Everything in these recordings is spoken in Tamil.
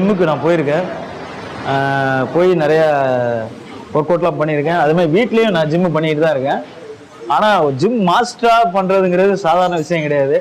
ஜிம்முக்கு நான் போயிருக்கேன். போய் நிறைய ஒர்க் அவுட்லாம் பண்ணியிருக்கேன். அதுமாதிரி வீட்லேயும் நான் ஜிம்மு பண்ணிட்டு தான் இருக்கேன். ஆனால் ஜிம் மாஸ்டராக பண்ணுறதுங்கிறது சாதாரண விஷயம் கிடையாது.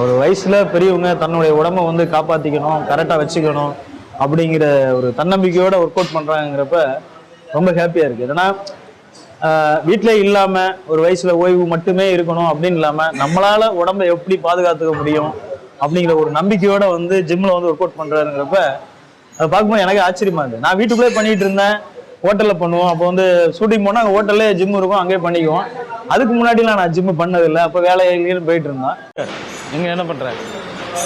ஒரு வயசில் பெரியவங்க தன்னுடைய உடம்ப வந்து காப்பாற்றிக்கணும் கரெக்டாக வச்சுக்கணும் அப்படிங்கிற ஒரு தன்னம்பிக்கையோடு ஒர்க் அவுட் பண்ணுறாங்கிறப்ப ரொம்ப ஹாப்பியாக இருக்குது ஏன்னா வீட்டில் இல்லாமல் ஒரு வயசில் ஓய்வு மட்டுமே இருக்கணும் அப்படின்னு இல்லாமல் நம்மளால் உடம்ப எப்படி பாதுகாத்துக்க முடியும் அப்படிங்கிற ஒரு நம்பிக்கையோட வந்து ஜிம்மில் வந்து ஒர்க் அவுட் பண்ணுறாருங்கிறப்ப அதை பார்க்கும்போது எனக்கு ஆச்சரியமா இருக்குது நான் வீட்டுக்குள்ளே பண்ணிகிட்டு இருந்தேன் ஹோட்டலில் பண்ணுவோம். அப்போ வந்து ஷூட்டிங் போனால் அங்கே ஹோட்டல்லே ஜிம் இருக்கும் அங்கேயே பண்ணிக்குவோம். அதுக்கு முன்னாடிலாம் நான் ஜிம் பண்ணதில்லை. அப்போ வேலையிலேயும் போயிட்டு இருந்தேன். நீங்க என்ன பண்ற?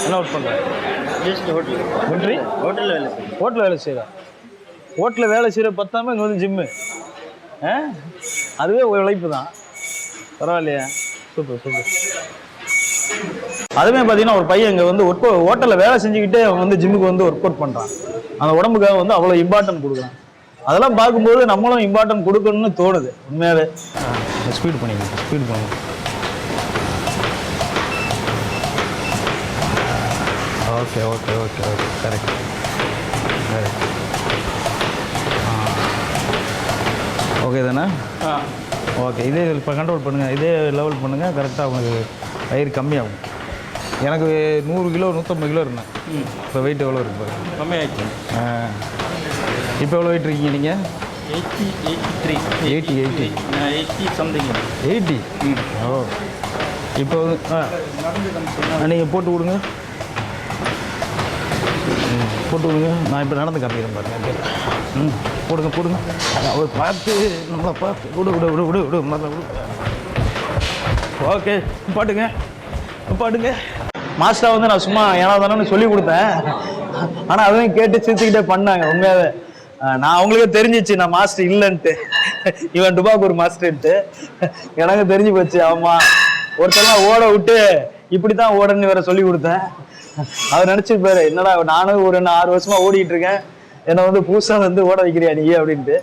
என்ன ஒர்க் ஜஸ்ட் ஹோட்டல் ஹோட்டலில் வேலை செய்யும் ஹோட்டலில் வேலை செய்யற ஹோட்டலில் வேலை செய்யற பத்தாம இங்கே வந்து ஜிம்மு ஆ? அதுவே ஒரு உழைப்பு தான். பரவாயில்லையா. சூப்பர் சூப்பர் அதுவே பார்த்தீங்கன்னா ஒரு பையன் இங்கே வந்து ஒர்க் ஹோட்டலில் வேலை செஞ்சுக்கிட்டே அவன் வந்து ஜிம்முக்கு வந்து ஒர்க் அவுட் பண்ணுறான் அந்த உடம்புக்காக வந்து அவ்வளோ இம்பார்ட்டன்ட் கொடுக்குறான். அதெல்லாம் பார்க்கும்போது நம்மளும் இம்பார்ட்டன்ட் கொடுக்கணும்னு தோணுது. உண்மையாகவே ஸ்பீட் பண்ணிக்கலாம் ஸ்பீட் பண்ணுங்க okay okay okay okay correct correct okay தானே? ஓகே இதே இப்போ கண்ட்ரோல் பண்ணுங்கள் இதே லெவல் பண்ணுங்கள் கரெக்டாக உங்களுக்கு வயிறு கம்மியாகும். எனக்கு நூறு கிலோ நூற்றம்பது கிலோ இருந்தேன். இப்போ வெயிட் எவ்வளோ இருக்கு பாருங்க. கம்மியாகிடுச்சு இப்போ எவ்வளோ வெயிட் இருக்கீங்க நீங்கள் eighty eighty three eighty eighty eighty something eighty? Oh. இப்போ ஆ. நீங்கள் போட்டு விடுங்க போட்டு விடுங்க நான் இப்போ நடந்து காமிக்கிறேன் பாருங்க ம் போடுங்க போடுங்க. அவர் பார்த்து நம்மளை பார்த்து விடு விடு விடு விடு விடு முதல்ல விடு. ஓகே பாட்டுங்க. பாட்டுங்க. மாஸ்டர் வந்து நான் சும்மா ஏனா தானே சொல்லி கொடுத்தேன். ஆனால் அதையும் கேட்டு சிரிச்சுக்கிட்டே பண்ணாங்க உண்மையாகவே நான் அவங்களுக்கே தெரிஞ்சிச்சு நான் மாஸ்டர் இல்லைன்ட்டு. இவன் டுபாக்கூர் மாஸ்டர்ன்ட்டு எனக்கு தெரிஞ்சு போச்சு ஆமா. ஒருத்தர்லாம் ஓட விட்டு இப்படி தான் ஓடன்னு வேற சொல்லி கொடுத்தேன். அவர் நினைச்சிருப்பாரு என்னடா நானும் ஒரு ரெண்டு ஆறு வருஷமா ஓடிட்டு இருக்கேன். என்னை வந்து புதுசா வந்து ஓட வைக்கிறியா நீ? அப்படின்ட்டு.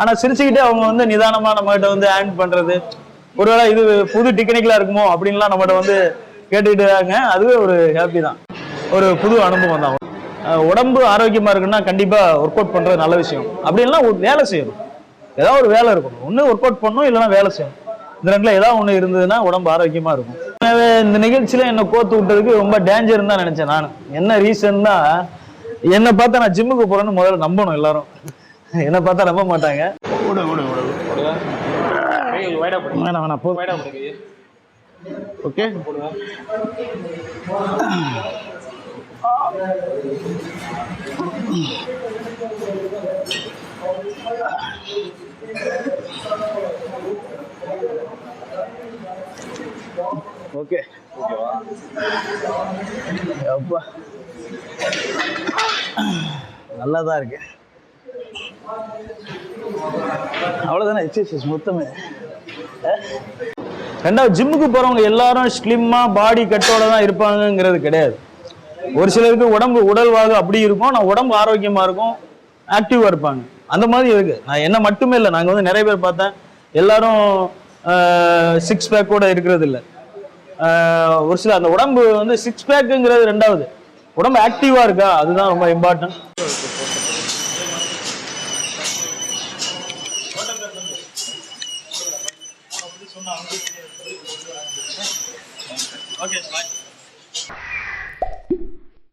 ஆனா சிரிச்சுக்கிட்டே அவங்க வந்து நிதானமா நம்மகிட்ட வந்து ஹேண்ட் பண்றது ஒருவேளை இது புது டெக்னிக்கலா இருக்குமோ அப்படின்லாம் நம்மகிட்ட வந்து கேட்டுக்கிட்டு இருக்காங்க. அதுவே ஒரு ஹாப்பி தான். ஒரு புது அனுபவம் தான். உடம்பு ஆரோக்கியமா இருக்குன்னா கண்டிப்பா ஒர்க் அவுட் பண்றது நல்ல விஷயம். அப்படி இல்லைன்னா ஒரு வேலை செய்யணும். ஏதாவது ஒரு வேலை இருக்கணும். ஒண்ணு ஒர்க் அவுட் பண்ணணும் இல்லைன்னா வேலை செய்யணும். இந்த ரெண்டுல ஏதாவது ஒண்ணு இருந்ததுன்னா உடம்பு ஆரோக்கியமா இருக்கும். எனவே இந்த நிகழ்ச்சியில என்ன கோத்து விட்டதுக்கு ரொம்ப டேஞ்சர் தான் நினைச்சேன் நான். என்ன ரீசன்னா என்னை பார்த்தா நான் ஜிம்முக்கு போறேன்னு முதல்ல நம்பணும் எல்லாரும். என்னை பார்த்தா நம்ப மாட்டாங்க. வேணாம். ஓகே. ஓகே ஓகேவா அப்பா. நல்லா தான் இருக்கு. அவ்வளோதானே எக்ஸசைஸ் மொத்தமே? ரெண்டாவது ஜிம்முக்கு போகிறவங்க எல்லாரும் ஸ்லிம்மாக பாடி கட்டோட தான் இருப்பாங்கங்கிறது கிடையாது. ஒரு சிலருக்கு உடம்பு உடல்வாக அப்படி இருக்கும். நான் உடம்பு ஆரோக்கியமா இருக்கும். ஆக்டிவா இருப்பாங்க. அந்த மாதிரி இருக்கு. நான் என்ன மட்டுமே இல்லை. நாங்கள் வந்து நிறைய பேர் பார்த்தேன். எல்லாரும் சிக்ஸ் பேக்கோட இருக்கிறது இல்லை. ஒரு சில அந்த உடம்பு வந்து சிக்ஸ் பேக்குங்கிறது ரெண்டாவது. உடம்பு ஆக்டிவா இருக்கா? அதுதான் ரொம்ப இம்பார்ட்டன்ட் ஓகே